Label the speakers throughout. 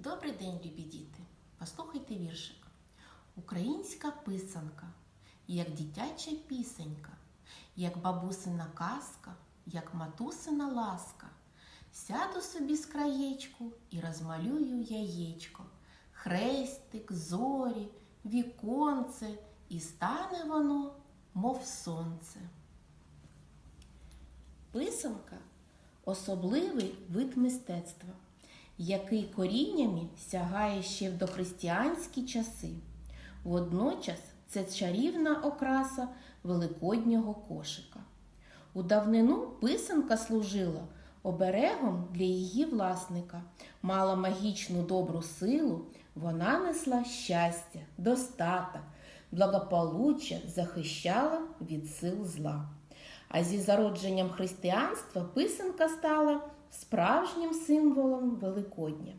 Speaker 1: Добрий день, любі діти! Послухайте віршик. Українська писанка, як дитяча пісенька, як бабусина казка, як матусина ласка. Сяду собі з краєчку і розмалюю яєчко, хрестик, зорі, віконце, і стане воно, мов сонце. Писанка особливий вид мистецтва, який коріннями сягає ще в дохристиянські часи. Водночас це чарівна окраса великоднього кошика. У давнину писанка служила оберегом для її власника, мала магічну добру силу, вона несла щастя, достаток, благополуччя захищала від сил зла. А зі зародженням християнства писанка стала справжнім символом Великодня.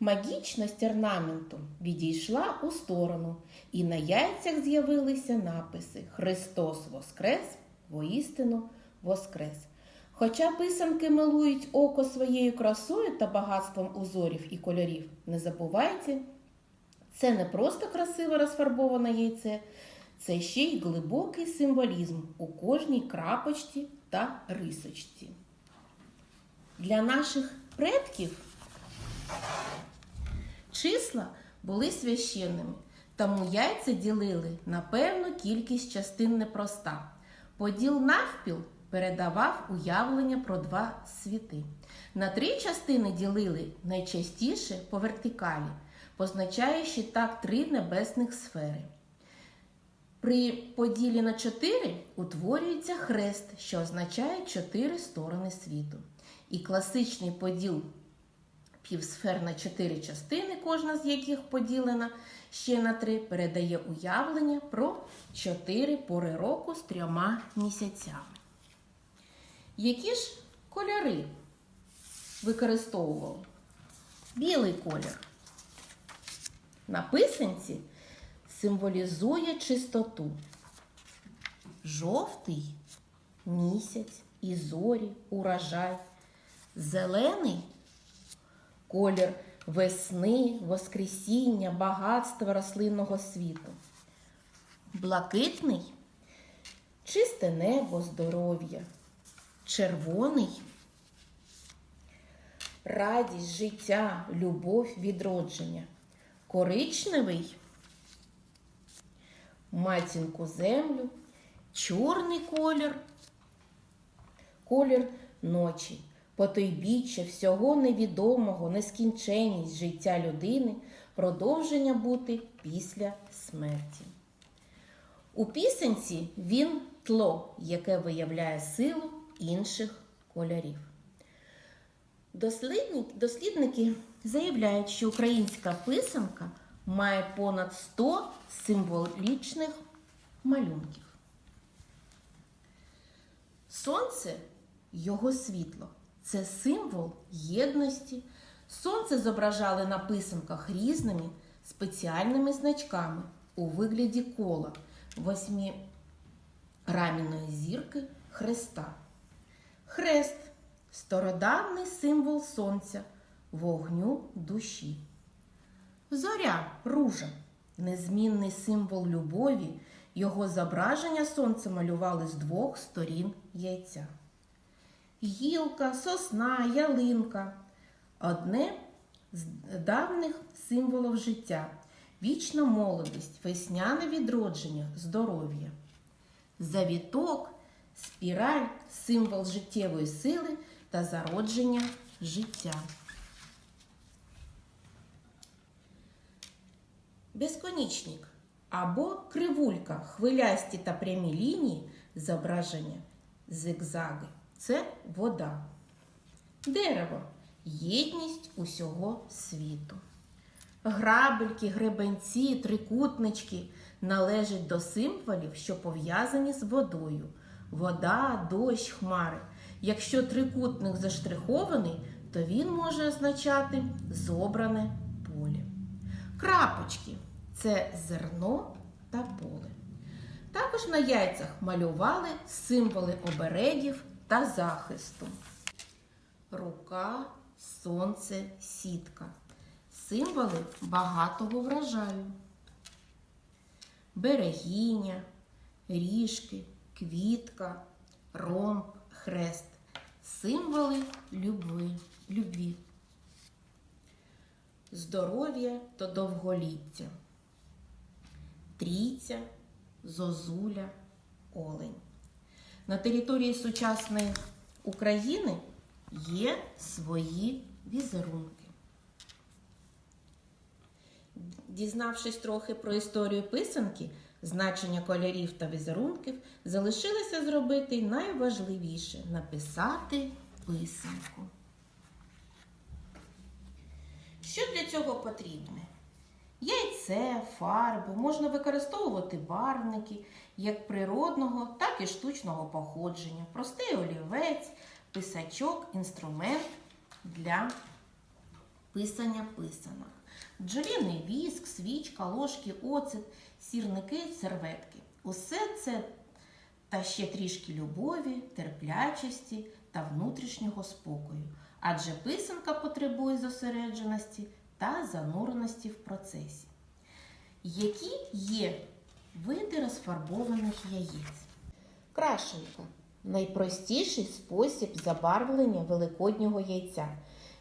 Speaker 1: Магічність орнаменту відійшла у сторону, і на яйцях з'явилися написи Христос Воскрес, воістину Воскрес. Хоча писанки милують око своєю красою та багатством узорів і кольорів, не забувайте, це не просто красиво розфарбоване яйце, це ще й глибокий символізм у кожній крапочці та рисочці. Для наших предків числа були священними, тому яйця ділили на певну кількість частин непроста. Поділ навпіл передавав уявлення про два світи. На три частини ділили найчастіше по вертикалі, позначаючи так три небесних сфери. При поділі на чотири утворюється хрест, що означає чотири сторони світу. І класичний поділ півсфер на чотири частини, кожна з яких поділена ще на три, передає уявлення про чотири пори року з трьома місяцями. Які ж кольори використовували? Білий колір. На писанці символізує чистоту. Жовтий місяць і зорі, урожай. Зелений? Колір весни, воскресіння, багатства рослинного світу. Блакитний? Чисте небо, здоров'я. Червоний? Радість, життя, любов, відродження. Коричневий? Матінку землю, чорний колір, колір ночі, потойбіччя всього невідомого, нескінченність життя людини, продовження бути після смерті. У пісенці він тло, яке виявляє силу інших кольорів. Дослідники заявляють, що українська писанка має понад 100 символічних малюнків. Сонце його світло це символ єдності. Сонце зображали на писанках різними спеціальними значками у вигляді кола восьмирамінної зірки Христа. Хрест стародавний символ сонця, вогню душі. Зоря ружа незмінний символ любові, його зображення сонце малювали з двох сторін яйця. Гілка, сосна, ялинка одне з давніх символів життя, вічна молодість, весняне відродження, здоров'я. Завіток, спіраль символ життєвої сили та зародження життя. Безконічник або кривулька, хвилясті та прямі лінії зображення зигзаги це вода. Дерево єдність усього світу. Грабельки, гребенці, трикутнички належать до символів, що пов'язані з водою. Вода, дощ, хмари. Якщо трикутник заштрихований, то він може означати зобране поле. Крапочки це зерно та поле. Також на яйцях малювали символи оберегів та захисту. Рука, сонце, сітка. символи багатого врожаю. Берегиня, ріжки, квітка, ромб, хрест символи любви, любві. Здоров'я та довголіття. Трійця, зозуля, олень. На території сучасної України є свої візерунки. Дізнавшись трохи про історію писанки, значення кольорів та візерунків, залишилося зробити найважливіше написати писанку. Що для цього потрібне? Яйце, фарби, можна використовувати барвники як природного, так і штучного походження, простий олівець, писачок, інструмент для писання писанок. Бджоліний віск, свічка, ложки, оцет, сірники, серветки. Усе це та ще трішки любові, терплячості та внутрішнього спокою. Адже писанка потребує зосередженості та зануреності в процесі. Які є види розфарбованих яєць? Крашенка найпростіший спосіб забарвлення великоднього яйця.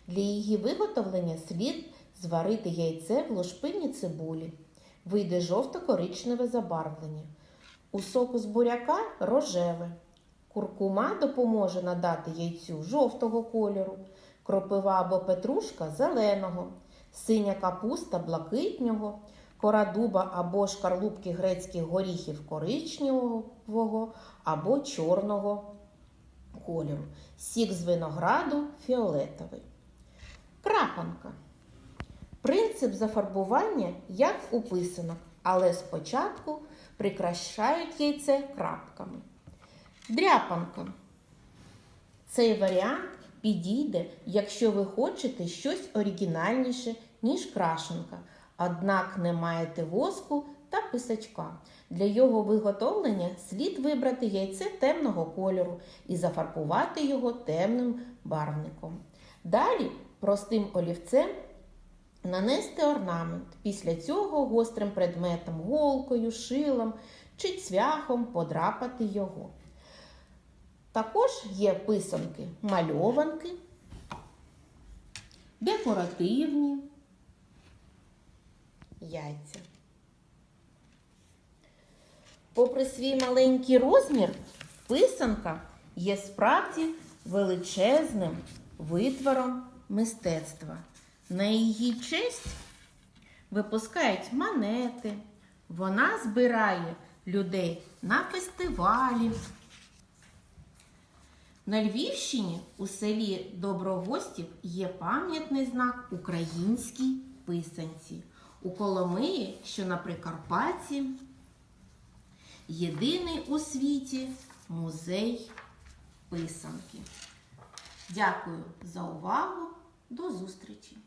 Speaker 1: Для її виготовлення слід зварити яйце в ложпині цибулі. Вийде жовто-коричневе забарвлення. У соку з буряка рожеве. Куркума допоможе надати яйцю жовтого кольору, кропива або петрушка зеленого, синя капуста блакитнього, кора дуба або шкарлупки грецьких горіхів коричневого або чорного кольору, сік з винограду фіолетовий. Крапанка. Принцип зафарбування як у але спочатку прикрашають яйце крапками. Дряпанка. Цей варіант підійде, якщо ви хочете щось оригінальніше, ніж крашенка, однак не маєте воску та писачка. Для його виготовлення слід вибрати яйце темного кольору і зафарбувати його темним барвником. Далі простим олівцем нанести орнамент. Після цього гострим предметом, голкою, шилом чи цвяхом подрапати його. Також є писанки мальованки, декоративні яйця. Попри свій маленький розмір, писанка є справді величезним витвором мистецтва. На її честь випускають монети. Вона збирає людей на фестивалі. На Львівщині у селі Доброгостів є пам'ятний знак українській писанці. У Коломиї, що на Прикарпатті, єдиний у світі музей писанки. Дякую за увагу. До зустрічі!